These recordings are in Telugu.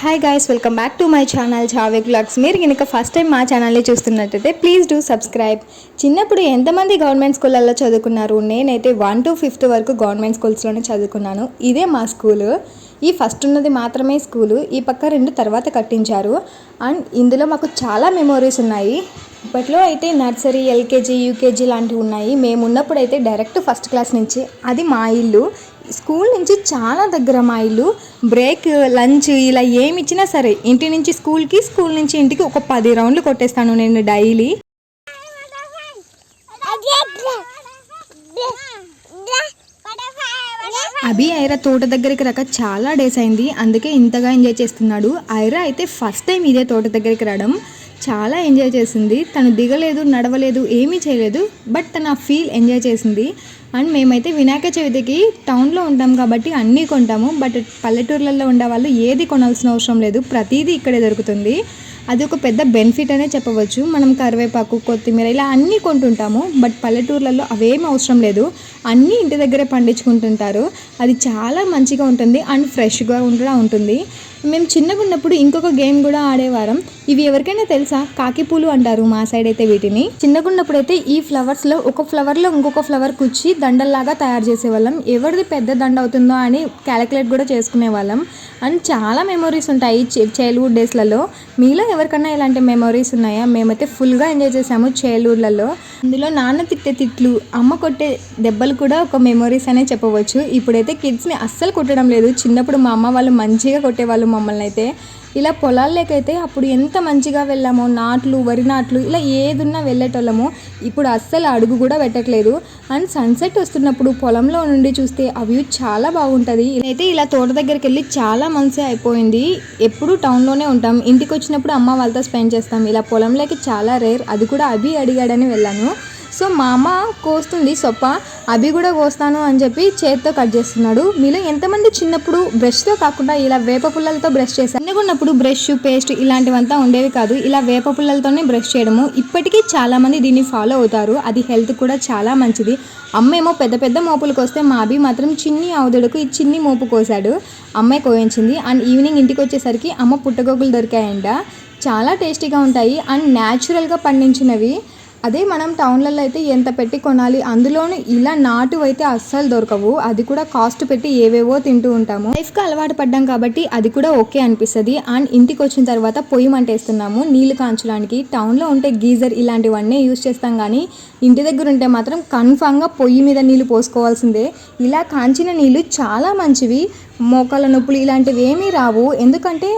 Hi guys welcome back to my channel జావే blogs మీరు కనుక ఫస్ట్ టైం మా ఛానల్ని చూస్తున్నట్టయితే ప్లీజ్ డూ సబ్స్క్రైబ్ చిన్నప్పుడు ఎంతమంది గవర్నమెంట్ స్కూళ్ళల్లో చదువుకున్నారు? నేనైతే వన్ టు ఫిఫ్త్ వరకు గవర్నమెంట్ స్కూల్స్లోనే చదువుకున్నాను. ఇదే మా స్కూలు ఈ ఫస్ట్ ఉన్నది మాత్రమే స్కూలు. ఈ పక్క రెండు తర్వాత కట్టించారు. అండ్ ఇందులో మాకు చాలా మెమోరీస్ ఉన్నాయి. ఇప్పట్లో అయితే నర్సరీ ఎల్కేజీ యూకేజీ లాంటివి ఉన్నాయి. మేము ఉన్నప్పుడు అయితే డైరెక్ట్ ఫస్ట్ క్లాస్ నుంచి అది మా ఇల్లు. స్కూల్ నుంచి చాలా దగ్గర మా ఇల్లు. బ్రేక్ లంచ్ ఇలా ఏమి ఇచ్చినా సరే ఇంటి నుంచి స్కూల్కి స్కూల్ నుంచి ఇంటికి ఒక పది రౌండ్లు కొట్టేస్తాను నేను డైలీ. అభి ఐరా తోట దగ్గరికి రాక చాలా డేస్ అయింది. అందుకే ఇంతగా ఎంజాయ్ చేస్తున్నాడు. ఐరా అయితే ఫస్ట్ టైం ఇదే తోట దగ్గరికి రావడం చాలా ఎంజాయ్ చేసింది. తను దిగలేదు నడవలేదు ఏమీ చేయలేదు బట్ తన ఫీల్ ఎంజాయ్ చేసింది. అండ్ మేమైతే వినాయక చవితికి టౌన్లో ఉంటాం కాబట్టి అన్నీ కొంటాము. బట్ పల్లెటూర్లలో ఉండే వాళ్ళు ఏది కొనాల్సిన అవసరం లేదు. ప్రతిదీ ఇక్కడే దొరుకుతుంది. అది ఒక పెద్ద బెనిఫిట్ అనే చెప్పవచ్చు. మనం కరివేపాకు కొత్తిమీర ఇలా అన్నీ కొంటుంటాము. బట్ పల్లెటూర్లలో అవేం అవసరం లేదు. అన్నీ ఇంటి దగ్గరే పండించుకుంటుంటారు. అది చాలా మంచిగా ఉంటుంది. అండ్ ఫ్రెష్గా కూడా ఉంటుంది. మేము చిన్నగా ఉన్నప్పుడు ఇంకొక గేమ్ కూడా ఆడేవారం. ఇవి ఎవరికైనా తెలుసా? కాకిపూలు అంటారు మా సైడ్ అయితే వీటిని. చిన్నగా ఉన్నప్పుడు అయితే ఈ ఫ్లవర్స్లో ఒక ఫ్లవర్లో ఇంకొక ఫ్లవర్ కుచ్చి దండల్లాగా తయారు చేసేవాళ్ళం. ఎవరిది పెద్ద దండ అవుతుందో అని క్యాలిక్యులేట్ కూడా చేసుకునే వాళ్ళం అండ్ చాలా మెమొరీస్ ఉంటాయి చైల్డ్హుడ్ డేస్లలో మీలో ఎవరికన్నా ఇలాంటి మెమొరీస్ ఉన్నాయా? మేమైతే ఫుల్గా ఎంజాయ్ చేసాము చైల్డ్హుడ్లలో అందులో నాన్న తిట్టే తిట్లు అమ్మ కొట్టే దెబ్బలు కూడా ఒక మెమొరీస్ అనే చెప్పవచ్చు. ఇప్పుడైతే కిడ్స్ని అస్సలు కొట్టడం లేదు. చిన్నప్పుడు మా అమ్మ వాళ్ళు మంచిగా కొట్టేవాళ్ళు. మమ్మల్ని అయితే. ఇలా పొలాల్లోకైతే అప్పుడు ఎంత మంచిగా వెళ్ళామో నాట్లు వరి నాట్లు ఇలా ఏదున్నా వెళ్ళేటోళ్ళము. ఇప్పుడు అస్సలు అడుగు కూడా పెట్టట్లేదు. అండ్ సన్సెట్ వస్తున్నప్పుడు పొలంలో నుండి చూస్తే ఆ వ్యూ చాలా బాగుంటుంది. అయితే ఇలా తోట దగ్గరికి వెళ్ళి చాలా మంచి అయిపోయింది. ఎప్పుడు టౌన్లోనే ఉంటాం. ఇంటికి వచ్చినప్పుడు అమ్మ వాళ్ళతో స్పెండ్ చేస్తాం. ఇలా పొలంలోకి చాలా రేర్. అది కూడా అభి అడిగాడని వెళ్ళాను. సో మా అమ్మ కోస్తుంది సొప్ప అవి కూడా కోస్తాను అని చెప్పి చేత్తో కట్ చేస్తున్నాడు. మీలో ఎంతమంది చిన్నప్పుడు బ్రష్తో కాకుండా ఇలా వేప పుల్లలతో బ్రష్ చేశారు? చిన్నగున్నప్పుడు బ్రష్ పేస్ట్ ఇలాంటివంతా ఉండేవి కాదు. ఇలా వేప పుల్లలతోనే బ్రష్ చేయడము. ఇప్పటికీ చాలామంది దీన్ని ఫాలో అవుతారు. అది హెల్త్ కూడా చాలా మంచిది. అమ్మేమో పెద్ద పెద్ద మోపులకు వస్తే మా అభి మాత్రం చిన్ని ఆవుదడుకు ఈ చిన్ని మోపు కోసాడు అమ్మాయి కోయించింది. అండ్ ఈవినింగ్ ఇంటికి వచ్చేసరికి అమ్మ పుట్టగొగ్గులు దొరికాయంట. చాలా టేస్టీగా ఉంటాయి. అండ్ న్యాచురల్గా పండించినవి. అదే మనం టౌన్లలో అయితే ఎంత పెట్టి కొనాలి అందులోనూ ఇలా నాటు అయితే అస్సలు దొరకవు. అది కూడా కాస్ట్ పెట్టి ఏవేవో తింటూ ఉంటాము. లైఫ్కి అలవాటు పడ్డాం కాబట్టి అది కూడా ఓకే అనిపిస్తుంది. అండ్ ఇంటికి వచ్చిన తర్వాత పొయ్యి మంటేస్తున్నాము నీళ్ళు కాంచడానికి. టౌన్లో ఉంటే గీజర్ ఇలాంటివన్నీ యూజ్ చేస్తాం కానీ ఇంటి దగ్గర ఉంటే మాత్రం కన్ఫామ్గా పొయ్యి మీద నీళ్ళు పోసుకోవాల్సిందే. ఇలా కాంచిన నీళ్ళు చాలా మంచివి. మోకాల నొప్పులు ఇలాంటివి ఏమీ రావు. ఎందుకంటే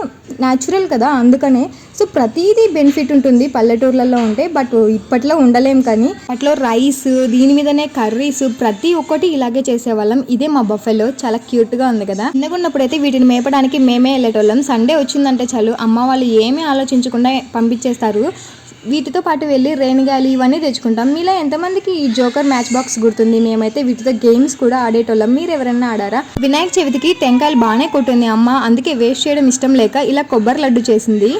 న్యాచురల్ కదా అందుకనే సో ప్రతిదీ బెనిఫిట్ ఉంటుంది పల్లెటూర్లలో ఉంటే బట్ ఇప్పట్లో ఉండలేం కానీ అట్లో రైస్ దీని మీదనే కర్రీస్ ప్రతి ఒక్కటి ఇలాగే చేసేవాళ్ళం. ఇదే మా బఫెలో చాలా క్యూట్గా ఉంది కదా. చిన్నగా ఉన్నప్పుడు అయితే వీటిని మేపడానికి మేమే వెళ్ళేటోళ్ళం. సండే వచ్చిందంటే చాలు అమ్మ వాళ్ళు ఏమీ ఆలోచించకుండా పంపించేస్తారు. వీటితో పాటు వెళ్ళి రేణిగాలి ఇవన్నీ తెచ్చుకుంటాం. మీలో ఎంతమందికి ఈ జోకర్ మ్యాచ్ బాక్స్ గుర్తుంది? మేమైతే వీటితో గేమ్స్ కూడా ఆడేటోళ్ళం. మీరు ఎవరైనా ఆడారా? వినాయక చవితికి టెంకాయలు బాగానే కొట్టింది అమ్మ. అందుకే వేస్ట్ చేయడం ఇష్టం లేక ఇలా కొబ్బరి లడ్డు చేసింది.